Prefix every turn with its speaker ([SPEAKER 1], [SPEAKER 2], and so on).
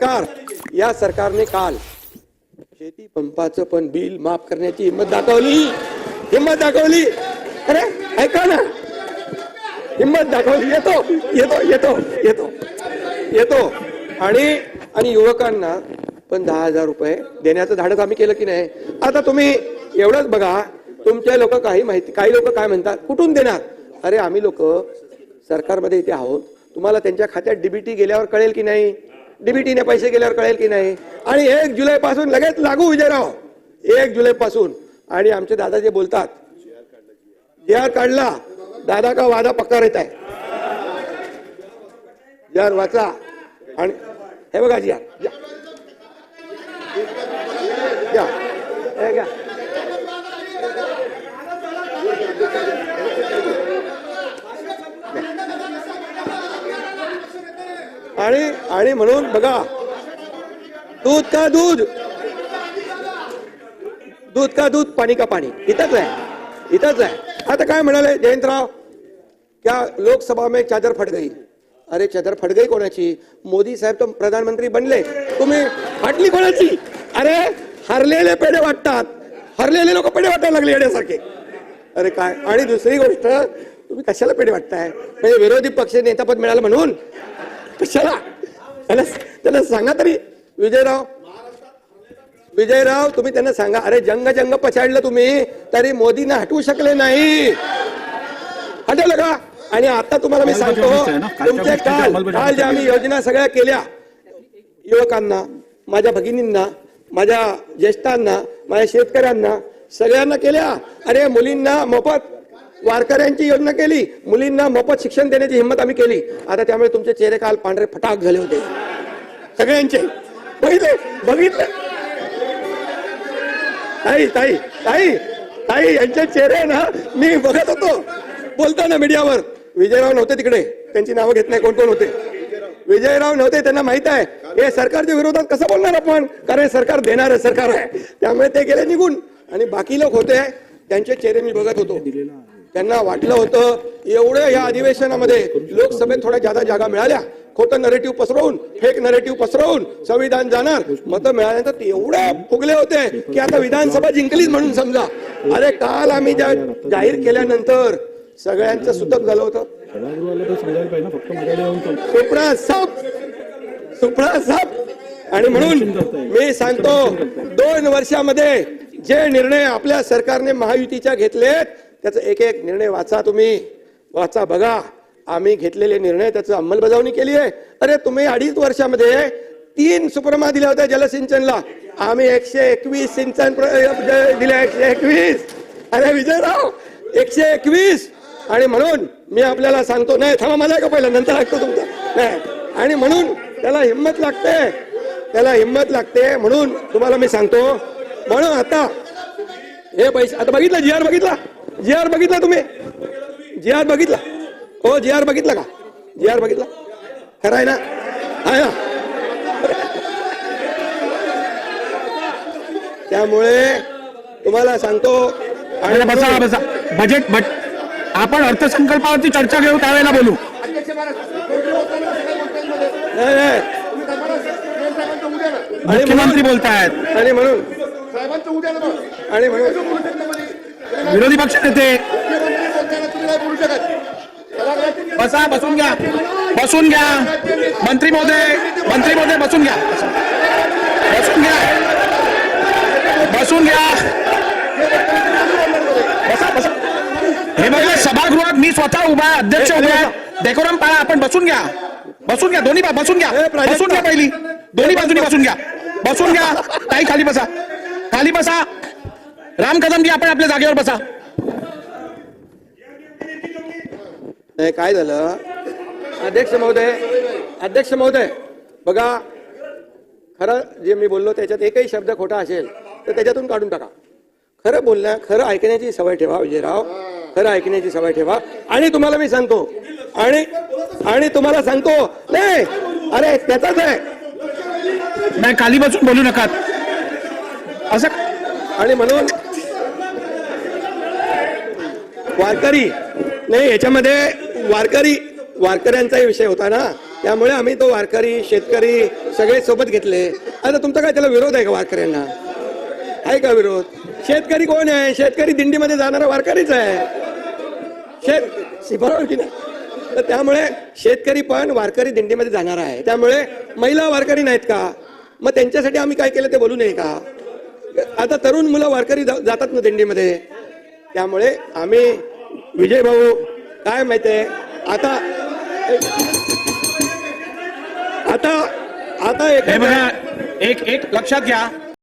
[SPEAKER 1] सरकार या सरकारने काल शेती पंपाचं पण बिल माफ करण्याची हिंमत दाखवली. हिंमत दाखवली. अरे ऐका ना. हिंमत दाखवली. येतो येतो येतो येतो येतो. आणि आणि युवकांना पण दहा हजार रुपये देण्याचं धाडस आम्ही केलं की नाही? आता तुम्ही एवढंच बघा. तुमचे लोक काही माहिती काही लोक काय म्हणतात? कुठून देणार? अरे आम्ही लोक सरकारमध्ये इथे आहोत. तुम्हाला त्यांच्या खात्यात डीबीटी गेल्यावर कळेल की नाही? डीबीटीने पैसे गेल्यावर कळेल की नाही. आणि एक जुलै पासून लगेच लागू विजयराव. एक जुलै पासून आणि आमचे दादा जे बोलतात जे आर काढला. दादा का वादा पक्का रहता आहे? जे आर वाचा. आणि हे बघा जी आर या. या. घ्या. आणि आणि म्हणून बघा दूध का दूध? दूध का दूध पाणी का पाणी? इथंच आहे इथंच आहे. आता काय म्हणाले जयंतराव? क्या लोकसभा में चादर फट गई? अरे चादर फट गई कोणाची? मोदी साहेब तर प्रधानमंत्री बनले. तुम्ही फाटली कोणाची? अरे हरलेले पेढे वाटतात. हरलेले लोक पेढे वाटायला लागले येण्यासारखे. अरे काय? आणि दुसरी गोष्ट तुम्ही कशाला पेढे वाटताय? म्हणजे विरोधी पक्ष नेतापद मिळालं म्हणून? कशाला त्याला त्याला सांगा तरी. विजयराव. विजयराव तुम्ही त्यांना सांगा. अरे जंग जंग पछाडलं तुम्ही तरी मोदींना हटवू शकले नाही. हटवलं का? आणि आता तुम्हाला मी सांगतो
[SPEAKER 2] अंमलबजावणीचं आहे ना? कालच्या
[SPEAKER 1] तुमचे
[SPEAKER 2] गोष्टीची
[SPEAKER 1] काल काल ज्या आम्ही योजना सगळ्या केल्या युवकांना माझ्या भगिनींना माझ्या ज्येष्ठांना माझ्या शेतकऱ्यांना सगळ्यांना केल्या. अरे मुलींना मोफत वारकऱ्यांची योजना केली. मुलींना मोफत शिक्षण देण्याची हिंमत आम्ही केली. आता त्यामुळे तुमचे चेहरे काल पांढरे फटाक झाले होते. सगळ्यांचे. बघितले? बघितले? ताई ताई ताई ताई यांचे चेहरे ना मी बघत होतो. बोलताना मीडियावर. विजयराव नव्हते तिकडे. त्यांची नावं घेत नाही कोण कोण होते. विजयराव नव्हते त्यांना माहीत आहे. हे सरकारच्या विरोधात कसं बोलणार आपण? कारण हे सरकार देणार सरकार आहे. त्यामुळे ते गेले निघून. आणि बाकी लोक होते त्यांचे चेहरे मी बघत होतो. त्यांना वाटलं होतं एवढं या अधिवेशनामध्ये लोकसभेत थोड्या जादा जागा मिळाल्या. खोटं नरेटिव्ह पसरवून फेक नरेटिव्ह पसरवून संविधान जाणार. मतं मिळाल्यानंतर ते एवढे फुगले होते की आता विधानसभा जिंकलीच म्हणून समजा. अरे काल आम्ही ज्या जाहीर केल्यानंतर सगळ्यांचं सुतक झालं होतं.
[SPEAKER 2] सभागृहाला
[SPEAKER 1] सुप्रा साप सुप्रा साप आणि म्हणून मी सांगतो दोन वर्षामध्ये जे निर्णय आपल्या सरकारने महायुतीच्या घेतलेत त्याचा एक एक निर्णय वाचा तुम्ही. वाचा बघा. आम्ही घेतलेले निर्णय त्याचं अंमलबजावणी केली आहे. अरे तुम्ही अडीच वर्षामध्ये तीन सुपरमा दिल्या होत्या जलसिंचनला. आम्ही एकशे एकवीस सिंचन प्र- दिल्या एकशे एकवीस. अरे विजयराव एकशे एकवीस. आणि म्हणून मी आपल्याला सांगतो नाही थांबा आहे का पहिला नंतर ऐकतो तुमचं. नाही आणि म्हणून त्याला हिंमत लागते. त्याला हिंमत लागते म्हणून तुम्हाला मी सांगतो. म्हणून आता हे पैसे आता बघितलं जी आर बघितला? जी आर बघितला तुम्ही? जी आर बघितला? हो जी आर बघितला का? जी आर बघितला? खरं आहे ना? आहे ना? त्यामुळे तुम्हाला सांगतो
[SPEAKER 2] अरे बसा बसा बजेट बट आपण अर्थसंकल्पावरती चर्चा घेऊ त्यावेळेला बोलू.
[SPEAKER 1] नाही, नाही. आणि
[SPEAKER 2] मुख्यमंत्री
[SPEAKER 1] म्हणून
[SPEAKER 2] बोलतायत.
[SPEAKER 1] आणि म्हणून. आणि म्हणून
[SPEAKER 2] विरोधी पक्ष नेते. बसा बसून घ्या. बसून घ्या. मंत्री महोदय मंत्री महोदय बसून घ्या. बसून घ्या. बसून घ्या. बसा बसा. हे बघा सभागृहात मी स्वतः उभा अध्यक्ष उभे डेकोरम पाळा आपण बसून घ्या. बसून घ्या दोन्ही बसून घ्या. बसून घ्या पहिली. दोन्ही बाजूनी बसून घ्या. बसून घ्या. ताई खाली बसा. खाली बसा. राम कदमजी आपण आपल्या जागेवर बसा.
[SPEAKER 1] नाही काय झालं? अध्यक्ष महोदय अध्यक्ष महोदय बघा खरं जे मी बोललो त्याच्यात एकही शब्द खोटा असेल तर त्याच्यातून काढून टाका. खरं बोलण्या खरं ऐकण्याची सवय ठेवा विजयराव. खरं ऐकण्याची सवय ठेवा. आणि तुम्हाला मी सांगतो आणि आणि तुम्हाला सांगतो नाही अरे त्याचाच आहे.
[SPEAKER 2] नाही खाली बसून बोलू नका. असं
[SPEAKER 1] आणि म्हणून वारकरी. नाही याच्यामध्ये वारकरी वारकऱ्यांचाही विषय होता ना. त्यामुळे आम्ही तो वारकरी शेतकरी सगळे सोबत घेतले. आता तुमचा काय त्याला विरोध आहे का वारकऱ्यांना? आहे का विरोध? शेतकरी कोण आहे? शेतकरी दिंडीमध्ये जाणारा वारकरीच आहे. शेत बरोबर की नाही? तर त्यामुळे शेतकरी पण वारकरी दिंडीमध्ये जाणार आहे. त्यामुळे महिला वारकरी नाहीत का? मग त्यांच्यासाठी आम्ही काय केलं ते बोलू नये का? आता तरुण मुलं वारकरी जातात ना दिंडीमध्ये. त्यामुळे आम्ही विजय भाऊ काय माहितीये आता आता आता एक
[SPEAKER 2] एक एक लक्षात घ्या.